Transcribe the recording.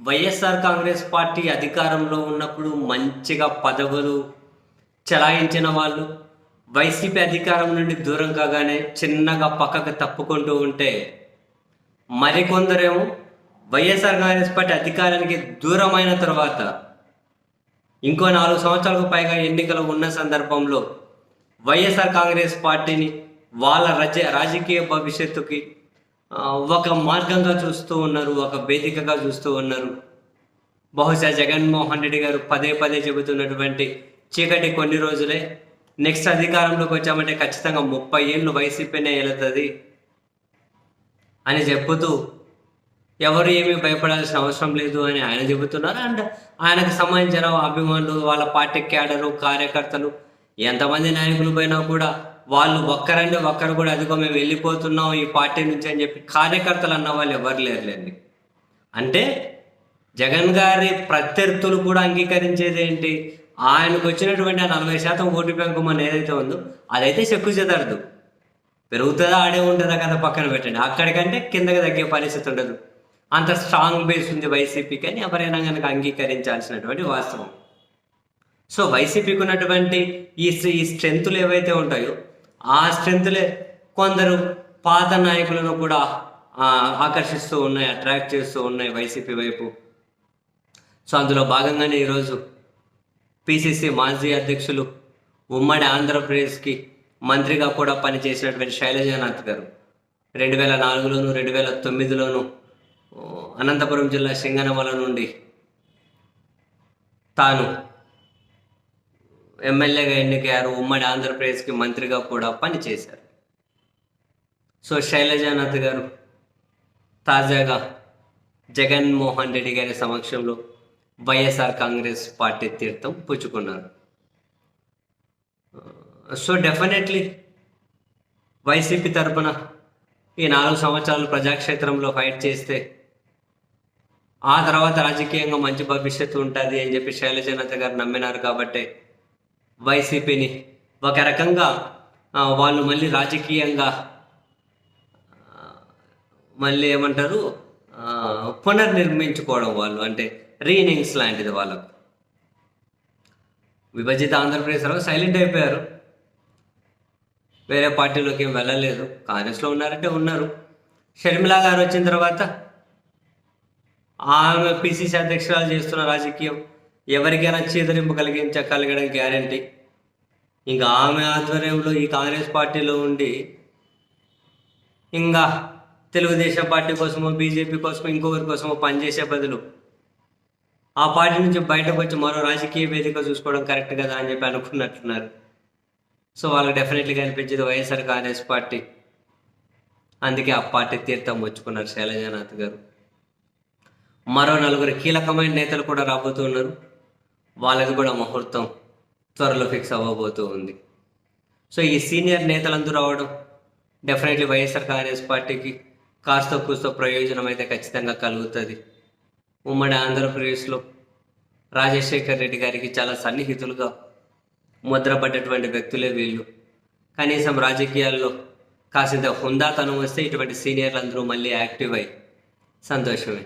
YSR Congress party అధికారంలో ఉన్నప్పుడు మంచిగా పదవులు చలాయించిన వాళ్ళు వైసీపీ అధికారం నుండి దూరం కాగానే చిన్నగా పక్కకు తప్పుకుంటూ ఉంటే మరికొందరేమో వైఎస్ఆర్ కాంగ్రెస్ పార్టీ అధికారానికి దూరమైన తర్వాత ఇంకో నాలుగు సంవత్సరాలకు పైగా ఎన్నికలు ఉన్న సందర్భంలో వైఎస్ఆర్ కాంగ్రెస్ పార్టీని వాళ్ళ రజ రాజకీయ భవిష్యత్తుకి ఒక మార్గంగా చూస్తూ ఉన్నారు ఒక వేదికగా చూస్తూ ఉన్నారు. బహుశా జగన్మోహన్ రెడ్డి గారు పదే పదే చెబుతున్నటువంటి చీకటి కొన్ని రోజులే. నెక్స్ట్ అధికారంలోకి వచ్చామంటే ఖచ్చితంగా ముప్పై ఏళ్ళు వైసీపీనే వెళుతుంది అని చెప్పుతూ ఎవరు ఏమీ భయపడాల్సిన అవసరం లేదు అని ఆయన చెబుతున్నారు. అండ్ ఆయనకు సంబంధించిన అభిమానులు వాళ్ళ పార్టీ క్యాడరు కార్యకర్తలు ఎంతమంది నాయకులు పోయినా కూడా వాళ్ళు ఒక్కరంటే ఒక్కరు కూడా అదిగో మేము వెళ్ళిపోతున్నాం ఈ పార్టీ నుంచి అని చెప్పి కార్యకర్తలు అన్న వాళ్ళు ఎవరు లేరులేండి. అంటే జగన్ గారి ప్రత్యర్థులు కూడా అంగీకరించేది ఏంటి? ఆయనకు వచ్చినటువంటి ఆ నలభై శాతం ఓటు బ్యాంకు మన ఏదైతే ఉందో అదైతే చెక్కు చెదరదు. పెరుగుతుందా ఆడే ఉంటుందా కదా పక్కన పెట్టండి. అక్కడికంటే కిందకి తగ్గే పరిస్థితి ఉండదు. అంత స్ట్రాంగ్ బేస్ ఉంది వైసీపీకి అని ఎవరైనా కనుక అంగీకరించాల్సినటువంటి వాస్తవం. సో వైసీపీకి ఉన్నటువంటి ఈ ఈ స్ట్రెంతులు ఏవైతే ఉంటాయో ఆ స్ట్రెంగ్త్లే కొందరు పాత నాయకులను కూడా ఆకర్షిస్తూ ఉన్నాయి అట్రాక్ట్ చేస్తూ ఉన్నాయి వైసీపీ వైపు. సో అందులో భాగంగానే ఈరోజు పిసిసి మాజీ అధ్యక్షులు ఉమ్మడి ఆంధ్రప్రదేశ్కి మంత్రిగా కూడా పనిచేసినటువంటి శైలజానాథ్ గారు. రెండు వేల నాలుగులోను రెండు వేల తొమ్మిదిలోను అనంతపురం జిల్లా సింగనమల నుండి తాను ఎమ్మెల్యేగా ఎన్నికయ్యారు ఉమ్మడి ఆంధ్రప్రదేశ్కి మంత్రిగా కూడా పనిచేశారు. సో శైలజానాథ్ గారు తాజాగా జగన్మోహన్ రెడ్డి గారి సమక్షంలో వైఎస్ఆర్ కాంగ్రెస్ పార్టీ తీర్థం పుచ్చుకున్నారు. సో డెఫినెట్లీ వైసీపీ తరపున ఈ నాలుగు సంవత్సరాలు ప్రజాక్షేత్రంలో ఫైట్ చేస్తే ఆ తర్వాత రాజకీయంగా మంచి భవిష్యత్తు ఉంటుంది అని చెప్పి శైలజనాథ్ గారు నమ్మినారు కాబట్టి వైసీపీని ఒక రకంగా వాళ్ళు మళ్ళీ రాజకీయంగా మళ్ళీ ఏమంటారు పునర్నిర్మించుకోవడం వాళ్ళు అంటే రీనింగ్స్ లాంటిది వాళ్ళకు. విభజిత ఆంధ్రప్రదేశ్లో సైలెంట్ అయిపోయారు. వేరే పార్టీలోకి ఏం వెళ్ళలేదు. కాంగ్రెస్లో ఉన్నారంటే ఉన్నారు. షర్మిలా గారు వచ్చిన తర్వాత ఆమె పిసిసి అధ్యక్షురాలు చేస్తున్న రాజకీయం. ఎవరికైనా చీదరింపు కలిగించగలగడం గ్యారంటీ. ఇంకా ఆమె ఆధ్వర్యంలో ఈ కాంగ్రెస్ పార్టీలో ఉండి ఇంకా తెలుగుదేశం పార్టీ కోసమో బీజేపీ కోసమో ఇంకొకరి కోసమో పనిచేసే బదులు ఆ పార్టీ నుంచి బయటకు వచ్చి మరో రాజకీయ వేదిక చూసుకోవడం కరెక్ట్ కదా అని చెప్పి అనుకున్నట్టున్నారు. సో వాళ్ళకి డెఫినెట్లీగా అనిపించేది వైఎస్ఆర్ కాంగ్రెస్ పార్టీ. అందుకే ఆ పార్టీ తీర్థం వచ్చుకున్నారు శైలజానాథ్ గారు. మరో నలుగురు కీలకమైన నేతలు కూడా రాబోతున్నారు వాళ్ళకి కూడా ముహూర్తం త్వరలో ఫిక్స్ అవ్వబోతూ ఉంది. సో ఈ సీనియర్ నేతలందరూ రావడం డెఫినెట్లీ వైఎస్ఆర్ కాంగ్రెస్ పార్టీకి కాస్త కూస్తో ప్రయోజనం అయితే ఖచ్చితంగా కలుగుతుంది. ఉమ్మడి ఆంధ్రప్రదేశ్లో రాజశేఖర్ రెడ్డి గారికి చాలా సన్నిహితులుగా ముద్రపడ్డటువంటి వ్యక్తులే వీళ్ళు. కనీసం రాజకీయాల్లో కాసింత హుందాతనం వస్తే ఇటువంటి సీనియర్లు అందరూ మళ్ళీ యాక్టివ్ అయ్యి సంతోషమే.